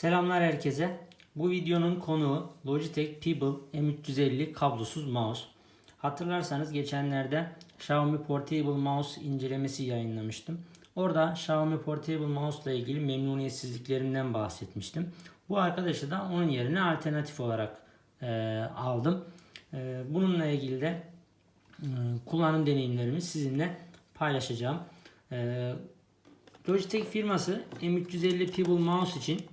Selamlar herkese. Bu videonun konuğu Logitech Pebble M350 kablosuz mouse. Hatırlarsanız geçenlerde Xiaomi Portable Mouse incelemesi yayınlamıştım. Orada Xiaomi Portable Mouse ile ilgili memnuniyetsizliklerimden bahsetmiştim. Bu arkadaşı da onun yerine alternatif olarak e, aldım. E, bununla ilgili de e, kullanım deneyimlerimi sizinle paylaşacağım. E, Logitech firması M350 Pebble Mouse için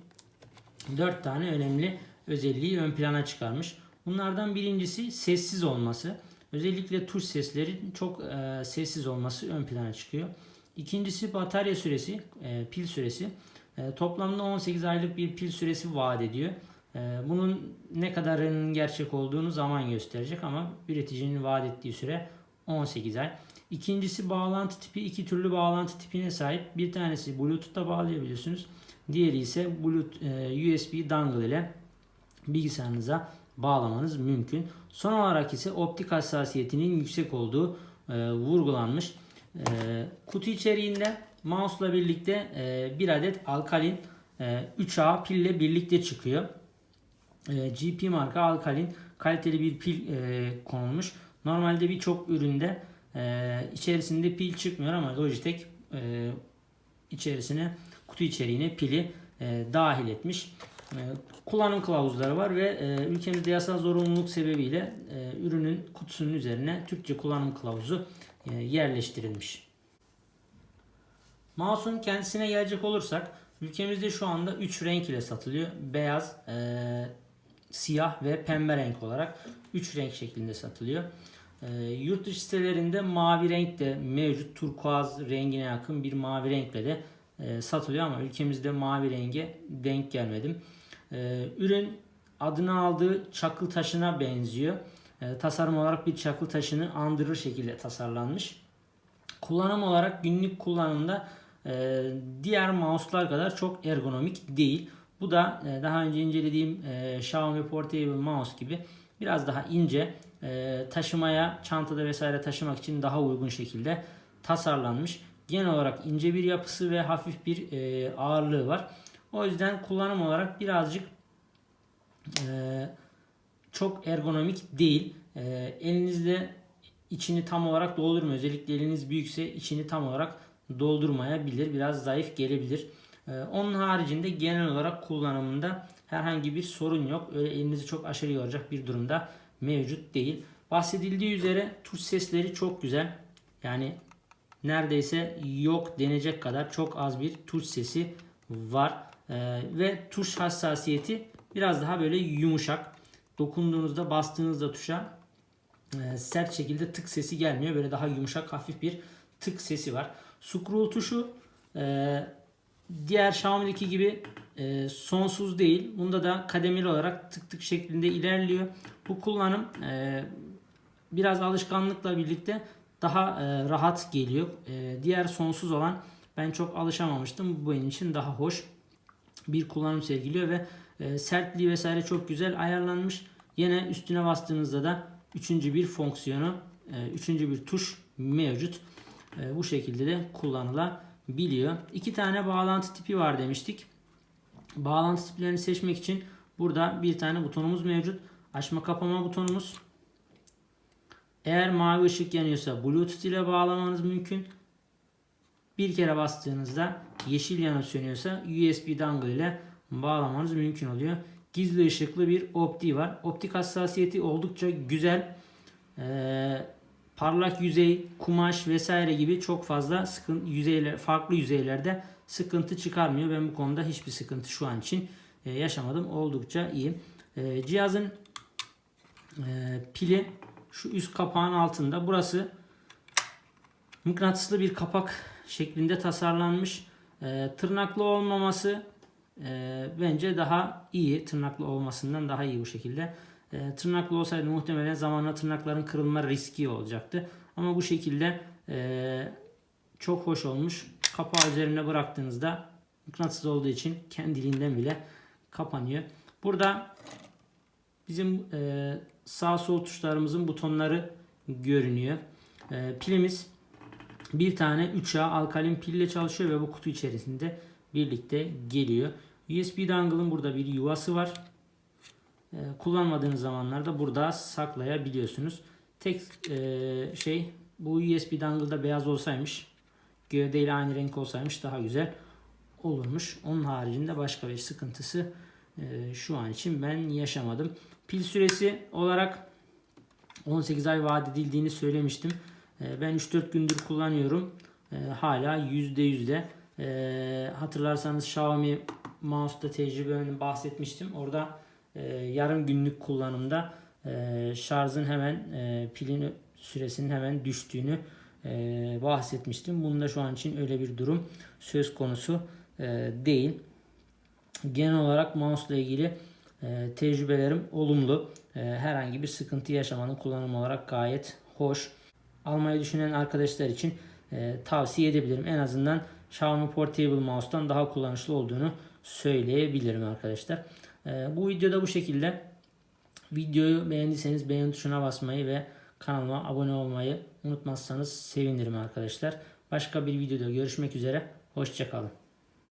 4 tane önemli özelliği ön plana çıkarmış. Bunlardan birincisi sessiz olması. Özellikle tuş sesleri çok e, sessiz olması ön plana çıkıyor. İkincisi batarya süresi, e, pil süresi. E, toplamda 18 aylık bir pil süresi vaat ediyor. E, bunun ne kadarının gerçek olduğunu zaman gösterecek ama üreticinin vaat ettiği süre 18 ay. İkincisi bağlantı tipi iki türlü bağlantı tipine sahip. Bir tanesi Bluetooth'ta bağlayabiliyorsunuz. Diğeri ise Bluetooth e, USB dongle ile bilgisayarınıza bağlamanız mümkün. Son olarak ise optik hassasiyetinin yüksek olduğu e, vurgulanmış. E, kutu içeriğinde mouse ile birlikte e, bir adet alkalin e, 3A pille birlikte çıkıyor. E, GP marka alkalin kaliteli bir pil e, konulmuş. Normalde birçok üründe e, içerisinde pil çıkmıyor ama Logitech e, içerisine kutu içeriğine pili e, dahil etmiş. E, kullanım kılavuzları var ve e, ülkemizde yasal zorunluluk sebebiyle e, ürünün kutusunun üzerine Türkçe kullanım kılavuzu e, yerleştirilmiş. Mouse'un kendisine gelecek olursak ülkemizde şu anda 3 renk ile satılıyor. Beyaz, e, siyah ve pembe renk olarak 3 renk şeklinde satılıyor. E, yurt dışı sitelerinde mavi renk de mevcut. Turkuaz rengine yakın bir mavi renkle de e, satılıyor ama ülkemizde mavi renge denk gelmedim. E, ürün adını aldığı çakıl taşına benziyor. E, tasarım olarak bir çakıl taşını andırır şekilde tasarlanmış. Kullanım olarak günlük kullanımda e, diğer mouse'lar kadar çok ergonomik değil. Bu da e, daha önce incelediğim Xiaomi Portable Mouse gibi biraz daha ince e, taşımaya, çantada vesaire taşımak için daha uygun şekilde tasarlanmış. Genel olarak ince bir yapısı ve hafif bir e, ağırlığı var. O yüzden kullanım olarak birazcık e, çok ergonomik değil. E, elinizde içini tam olarak doldurmuyor. Özellikle eliniz büyükse içini tam olarak doldurmayabilir. Biraz zayıf gelebilir. E, onun haricinde genel olarak kullanımında herhangi bir sorun yok. Öyle elinizi çok aşırı yoracak bir durumda mevcut değil. Bahsedildiği üzere tuş sesleri çok güzel. Yani neredeyse yok denecek kadar çok az bir tuş sesi var. Ee, ve tuş hassasiyeti biraz daha böyle yumuşak. Dokunduğunuzda bastığınızda tuşa e, sert şekilde tık sesi gelmiyor. Böyle daha yumuşak hafif bir tık sesi var. Scroll tuşu e, diğer Xiaomi'deki gibi e, sonsuz değil. Bunda da kademeli olarak tık tık şeklinde ilerliyor. Bu kullanım e, biraz alışkanlıkla birlikte daha e, rahat geliyor. E, diğer sonsuz olan ben çok alışamamıştım. Bu benim için daha hoş bir kullanım sergiliyor ve e, sertliği vesaire çok güzel ayarlanmış. Yine üstüne bastığınızda da üçüncü bir fonksiyonu, e, üçüncü bir tuş mevcut. E, bu şekilde de kullanılabiliyor. İki tane bağlantı tipi var demiştik. Bağlantı tiplerini seçmek için burada bir tane butonumuz mevcut. Açma kapama butonumuz. Eğer mavi ışık yanıyorsa Bluetooth ile bağlamanız mümkün. Bir kere bastığınızda yeşil yanıp sönüyorsa USB dongle ile bağlamanız mümkün oluyor. Gizli ışıklı bir optiği var. Optik hassasiyeti oldukça güzel. Ee, parlak yüzey, kumaş vesaire gibi çok fazla sıkıntı yüzeyler, farklı yüzeylerde sıkıntı çıkarmıyor. Ben bu konuda hiçbir sıkıntı şu an için e, yaşamadım. Oldukça iyi. E, cihazın e, pili şu üst kapağın altında. Burası mıknatıslı bir kapak şeklinde tasarlanmış. Tırnaklı olmaması bence daha iyi. Tırnaklı olmasından daha iyi bu şekilde. E, tırnaklı olsaydı muhtemelen zamanla tırnakların kırılma riski olacaktı. Ama bu şekilde e, çok hoş olmuş. Kapağı üzerine bıraktığınızda mıknatıs olduğu için kendiliğinden bile kapanıyor. Burada bizim e, sağ sol tuşlarımızın butonları görünüyor. E, pilimiz bir tane 3A alkalin pille çalışıyor ve bu kutu içerisinde birlikte geliyor. USB dongle'ın burada bir yuvası var. Ee, kullanmadığınız zamanlarda burada saklayabiliyorsunuz. Tek e, şey bu USB dongle'da beyaz olsaymış gövdeyle aynı renk olsaymış daha güzel olurmuş. Onun haricinde başka bir sıkıntısı e, şu an için ben yaşamadım. Pil süresi olarak 18 ay vaat edildiğini söylemiştim. E, ben 3-4 gündür kullanıyorum. Hala %100 de. E, hatırlarsanız Xiaomi mouse'da tecrübemden bahsetmiştim. Orada e, yarım günlük kullanımda e, şarjın hemen e, pilin süresinin hemen düştüğünü e, bahsetmiştim. Bunda şu an için öyle bir durum söz konusu e, değil. Genel olarak mouse ile ilgili tecrübelerim olumlu. Herhangi bir sıkıntı yaşamanın kullanım olarak gayet hoş. Almayı düşünen arkadaşlar için tavsiye edebilirim. En azından Xiaomi Portable Mouse'dan daha kullanışlı olduğunu söyleyebilirim arkadaşlar. E, bu videoda bu şekilde. Videoyu beğendiyseniz beğen tuşuna basmayı ve kanalıma abone olmayı unutmazsanız sevinirim arkadaşlar. Başka bir videoda görüşmek üzere. Hoşçakalın.